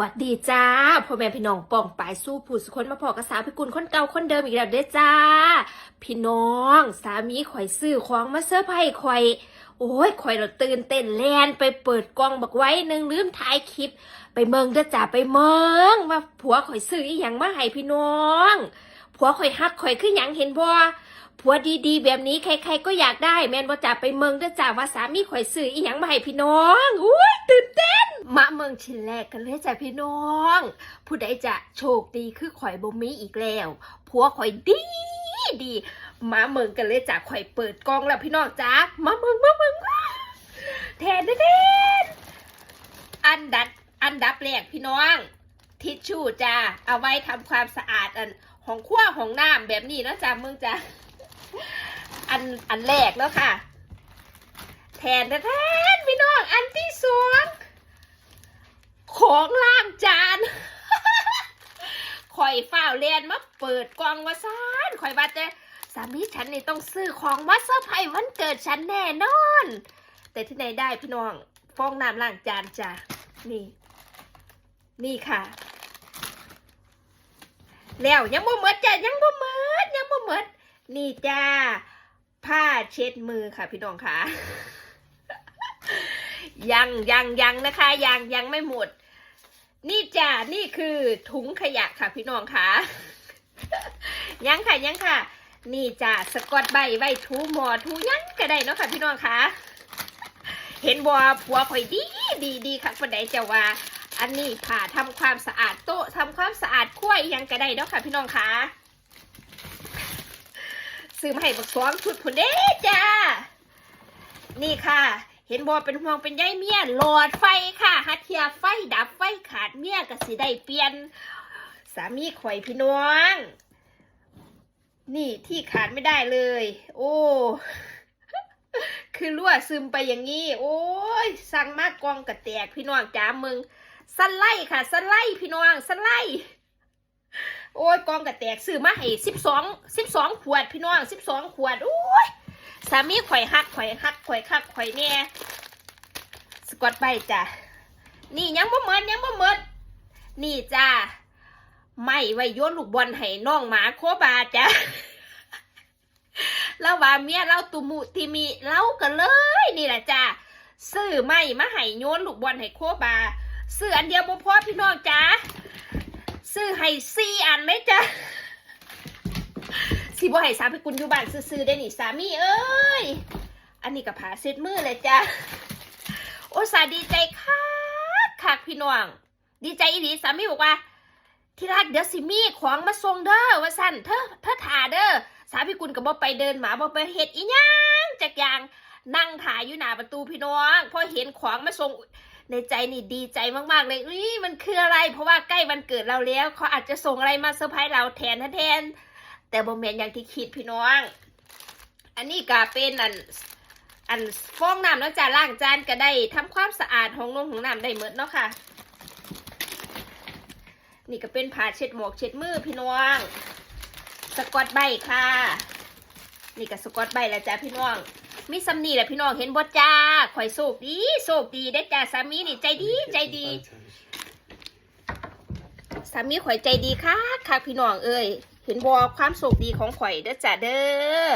วัสดีจ้าพ่อแม่พี่น้องป่องปายสู้ผู้สุคนมาพอกระสาวพิกุลคนเก่าคนเดิมอีกแล้วเด้จ้า พี่น้องสามีข่อยซื้อของมาเสื้อร์ไผ่ข่อย โอ้ยข่อยเราตื่นเต้นแลนไปเปิดกล้องบักไว้หนึ่งลืมถ่ายคลิป ไปเมืองเด้จ้าไปเมืองว่าผัวข่อยซื้ออีหยังมาให้พี่น้อง ผัวข่อยฮักข่อยคือหยังเห็นบ่ผัวดีๆ แบบนี้ใครๆก็อยากได้ แม่นบ่จ้าไปเมืองเด้อจ้าว่าสามีข่อยซื้ออีหยังมาให้พี่น้องอุ้ยตื่นเต้นมาเมืองชิ้นแรกกันเลยจ้ะพี่น้อง ผู้ใดจะโชคดีคือข่อยบ่มีอีกแล้วผัวข่อยดีดีมาเมืองกันเลยจ้ะข่อยเปิดกล้องแล้วพี่น้องจ้ามาเมืองมาเมืองแทนเด่นอันดับอันดับแรกพี่น้อง ทิชชู่จ้าเอาไว้ทำความสะอาดอัน ของขั้วของน้ำแบบนี้นาะจ้าเมืองจ้าอันอันแรกแล้วค่ะ แทนแทนพี่น้องอันที่สองของล้างจานข่อยเฝ้าเรียนมาเปิดกล่องวาซานข่อยว่าแต่สามีฉันนี่ต้องซื้อของมาเซอร์ไพรส์วันเกิดฉันแน่นอน แต่ที่ไหนได้พี่น้องฟองน้ำล้างจานจ้ะนี่ นี่ค่ะ แล้วยังบ่หมดจ้ะยังบ่หมดยังบ่หมดนี่จ้าผ้าเช็ดมือค่ะ พี่น้องค่ะ ยังยังยังนะคะ ยังยังไม่หมด นี่จ้านี่คือถุงขยะค่ะ พี่น้องค่ะ ยังค่ะยังค่ะ นี่จ้าสกอตใบไว้ทูหมอทูยังก็ได้เนาะค่ะ พี่น้องค่ะ เห็นบัวผัวข่อยดีดีดีค่ะคนใดจะว่า อันนี้ผ่าทำความสะอาดโต๊ะ ทำความสะอาดขั้วอีหยังก็ได้เนาะค่ะพี่น้องค่ะซื้อมาให้บักสองชุดผุนเด้จ้า นี่ค่ะ เห็นบอเป็นห่วงเป็นใยเมียหลอดไฟค่ะฮัทเทียไฟดับไฟขาดเมียก็สิได้เปลี่ยน สามีข่อยพี่น้อง นี่ที่ขาดไม่ได้เลย โอ้คือรั่วซึมไปอย่างนี้ โอ้ย สั่งมากกองกระแตกพี่น้องจ้ามึง สไลด์ค่ะสไลด์พี่น้องสไลด์โอ้ยกองกระแตกซื้อมาให้สิบสองสิบสองขวดพี่น้องสิบสองขวดโอ้ยสามีข่อยฮักข่อยฮักข่อยคักข่อยเนี่ยสกอตไปจ้ะนี่ยังบ่เหมิดยังบ่เหมิดนี่จ้าไม่ไว้โยนลูกบอลให้น้องหมาโคบาจ้ะแล้วว่าเมียเราตุมุติมีเล่ากันเลย นี่แหละจ้าซื้อไม่มาให้โยนลูกบอลให้โคบา ซื้ออันเดียวบ่พอพี่น้องจ้าซื้อให้สี่อันไหมจ้ะสิบ่ให้สามีกุลอยู่บ้านซื่อๆได้นี่สามีเอ้ย อันนี้ก็ผาเซ็ดมือเลยจ้ะโอ้สาดีใจคักคักพี่น้อง ดีใจอีหลีสามีบอกว่า ที่รักเดี๋ยวสิมีของมาส่งเด้อว่าสั่นเธอเธอถ่าเด้อสามีกุลก็บบ่ไปเดินหมาบ่ไปเฮ็ดอีหยังจักอย่างนั่งถ่ายอยู่หน้าประตูพี่น้องพอเห็นของมาส่ง ในใจนี่ดีใจมากๆเลยอุ้ยมันคืออะไร เพราะว่าใกล้วันเกิดเราแล้วเขาอาจจะส่งอะไรมาเซอร์ไพรส์เราแทนแทน แต่บ่แมนอย่างที่คิดพี่น้อง อันนี้ก็เป็นอันอันฟองน้ำแล้วจ้าล้างจานก็ได้ทำความสะอาดของนงของน้ำได้หมดเนาะค่ะ นี่ก็เป็นผ้าเช็ดหมวกเช็ดมือพี่น้องสกอตใบค่ะ นี่ก็สกอตใบแล้วจ้าพี่น้อง มีซัมนี่แหละพี่น้องเห็นบ่จ้าข่อยโชคดีโชคดีได้จ้าสามีนี่ใจดีใจดีสามีข่อยใจดีค่ะค่ะพี่น้องเอ้ยเห็นบอความโชคดีของข่อยเด้อจ้าเด้อ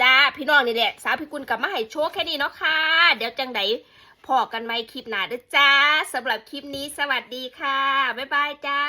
จ้าพี่น้องนี่แหละสาวพิกุลกลับมาให้โชว์แค่นี้เนาะค่ะ เดี๋ยวจังไดพอกันไหมคลิปหน้าเด้อจ้าสำหรับคลิปนี้สวัสดีค่ะบ๊ายบายจ้า